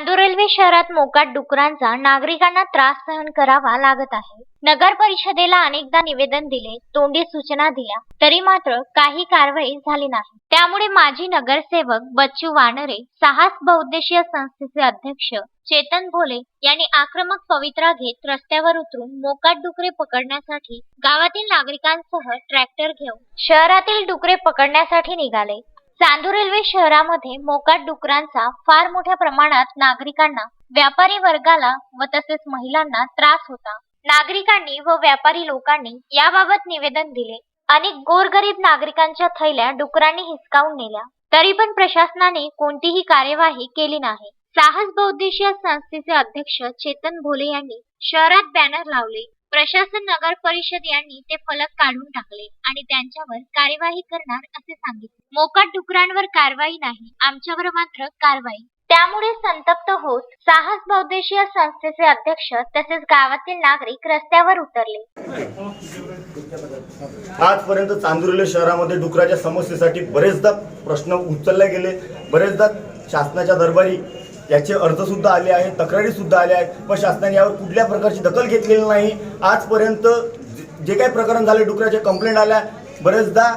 Chandur railway शहरात मोकाट डुकरांचा नागरिकांना त्रास सहन करावा लागत आहे. नगर परिषदेला अनेकदा निवेदन दिले तोंडी सूचना दिल्या तरी मात्र काही कारवाई झाली नाही. त्यामुळे माजी नगरसेवक बच्चू वानरे साहस बहुद्देशीय संस्थेचे अध्यक्ष चेतन भोले यांनी आक्रमक पवित्रा घेत रस्त्यावर उतरून मोकाट डुकरे पकडण्यासाठी गावातील नागरिकांसह ट्रॅक्टर घेऊन शहरातील डुकरे पकडण्यासाठी निघाले. चांदूर रेल्वे शहरामध्ये मोकाट डुकरांचा फार मोठ्या प्रमाणात नागरिकांना व्यापारी वर्गाला व तसेच महिलांना त्रास होता. नागरिकांनी व व्यापारी लोकांनी याबाबत निवेदन दिले. अनेक गोरगरीब नागरिकांच्या थैल्या डुकरांनी हिसकावून नेल्या. तरी पण प्रशासनाने कोणतीही कार्यवाही केली नाही. साहस बहुद्देशीय संस्थेचे अध्यक्ष चेतन भोले यांनी शहरात बॅनर लावले. प्रशासन नगर परिषद यांनी ते फलक काढून टाकले आणि त्यांच्यावर कार्यवाही करणार असे सांगितले. मोकाट डुकरांवर कारवाई नाही आमच्यावर मात्र कारवाई. त्यामुळे संतप्त होत साहस बहुद्देशीय संस्थेचे अध्यक्ष तसेच गावातील नागरिक रस्त्यावर उतरले. आजपर्यंत चांदुर्ले शहरामध्ये डुकराच्या समस्येसाठी बरेचदा प्रश्न उचलले गेले. बरेचदा शासनाच्या दरबारी याचे अर्ज सुद्धा आले आहेत तक्रारी सुद्धा आल्या आहेत. पण शासनाने यावर कुठल्या प्रकारची दखल घेतलेली नाही. आजपर्यंत जे- काही प्रकरण झाले डुकराचे कंप्लेंट आल्या बरेचदा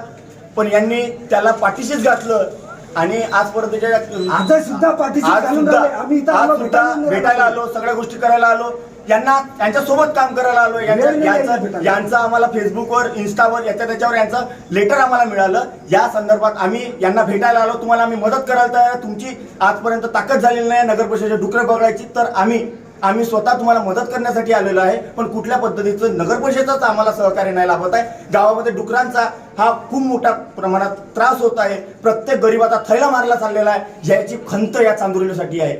पण यांनी त्याला पाठीशीच घातलं. आणि आजपर्यंत आज सुद्धा भेटायला आलो सगळ्या गोष्टी करायला आलो. यांना यांच्यासोबत काम करायला आलो यांचं. यांचं आम्हाला फेसबुकवर इन्स्टावर याच्या त्याच्यावर यांचं लेटर आम्हाला मिळालं. या संदर्भात आम्ही यांना भेटायला आलो. तुम्हाला आम्ही मदत करायला तयार. तुमची आजपर्यंत ताकद झालेली नाही. नगर परिषदेचे डुकरे बघायची. तर आम्ही आम्ही स्वतः तुम्हाला मदत करण्यासाठी आलेलो आहे. पण कुठल्या पद्धतीचं नगर परिषदेच आम्हाला सहकार्य नाही लाभत आहे. गावामध्ये डुकरांचा हा खूप मोठ्या प्रमाणात त्रास होत आहे. प्रत्येक गरीबाचा थैला मारला चाललेला आहे. याची खंत या चांदुर्लीसाठी आहे.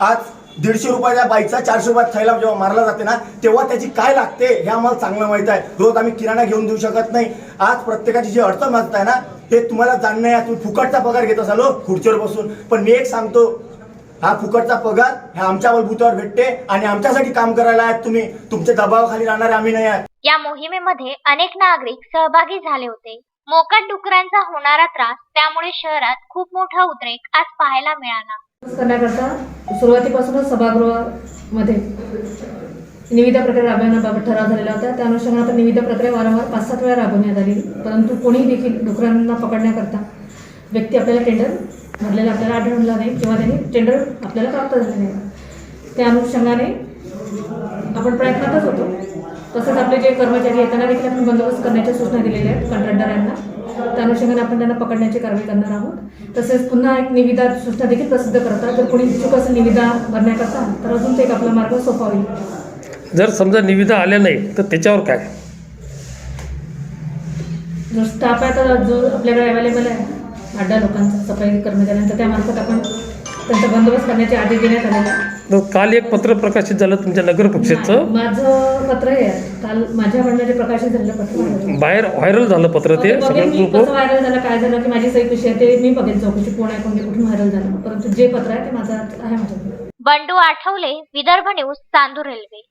आज दीडशे रुपयाच्या बाईकचा चारशे रुपयात थैला जेव्हा मारला जाते ना तेव्हा त्याची काय लागते हे आम्हाला चांगलं माहीत आहे. रोज आम्ही किराणा घेऊन देऊ शकत नाही. आज प्रत्येकाची जी अडचण वाजत आहे ना ते तुम्हाला जाणणं आहे. तुम्ही फुकटचा पगार घेत असाल हो, खुर्चीवर बसून. पण मी एक सांगतो हा फुकटचा पगार ह्या आमच्या बलबुतावर भेटते आणि आमच्यासाठी काम करायला आहेत तुम्ही. तुमच्या दबावाखाली राहणारे आम्ही नाही आहात. या मोहिमेमध्ये अनेक नागरिक सहभागी झाले होते. मोकट डुकरांचा होणारा त्रास त्यामुळे शहरात खूप मोठा उद्रेक आज पाहायला मिळाला. करण्याकरता सुरुवातीपासूनच सभागृहामध्ये निविदा प्रक्रिया राबवण्याबाबत ठराव झालेला होता. त्या अनुषंगाने आपण निविदा प्रक्रिया वारंवार पाच सात वेळा राबवण्यात आली. परंतु कोणीही देखील डुकरांना पकडण्याकरता व्यक्ती आपल्याला टेंडर भरलेला आपल्याला आढळला नाही किंवा त्यांनी टेंडर आपल्याला प्राप्त झाले नाही. त्या अनुषंगाने आपण प्रयत्नातच होतो. तसंच आपले जे कर्मचारी आहेत त्यांना देखील आपण बंदोबस्त करण्याच्या सूचना दिलेल्या आहेत कंत्राटदारांना. त्या अनुषंगाने आपण त्यांना पकडण्याची कारवाई करणार आहोत. तसेच पुन्हा एक निविदा सूचना देखील प्रसिद्ध करतात. जर कोणी इच्छुक असेल निविदा भरण्याकरता तर अजून ते एक आपला मार्ग सोपा होईल. जर समजा निविदा आल्या नाही तर त्याच्यावर काय? जो स्टाफ आहे तर जो आपल्याकडे अवेलेबल आहे अड्डा लोकांचा सफाई कर्मचाऱ्यांचा त्यामार्फत आपण त्यांचा बंदोबस्त करण्याचे आदेश देण्यात आलेले आहे. तर काल एक पत्र प्रकाशित झालं तुमच्या नगर परिषदचं माझं पत्र हे आहे. काल माझ्या प्रकाशित पत्र आहे. बाहेर व्हायरल झालं पत्र ते ते बघेन सगळ्या मी कसं ग्रुपवर व्हायरल झालं काय झालं की माझी सही कशी आहे ते मी बघेन चौकशी कोण आहे कोणते कुठून व्हायरल झालं. परंतु जे पत्र आहे ते माझं आहे माझ्याकडे. Bandu Athawale Vidarbha news Chandur railway.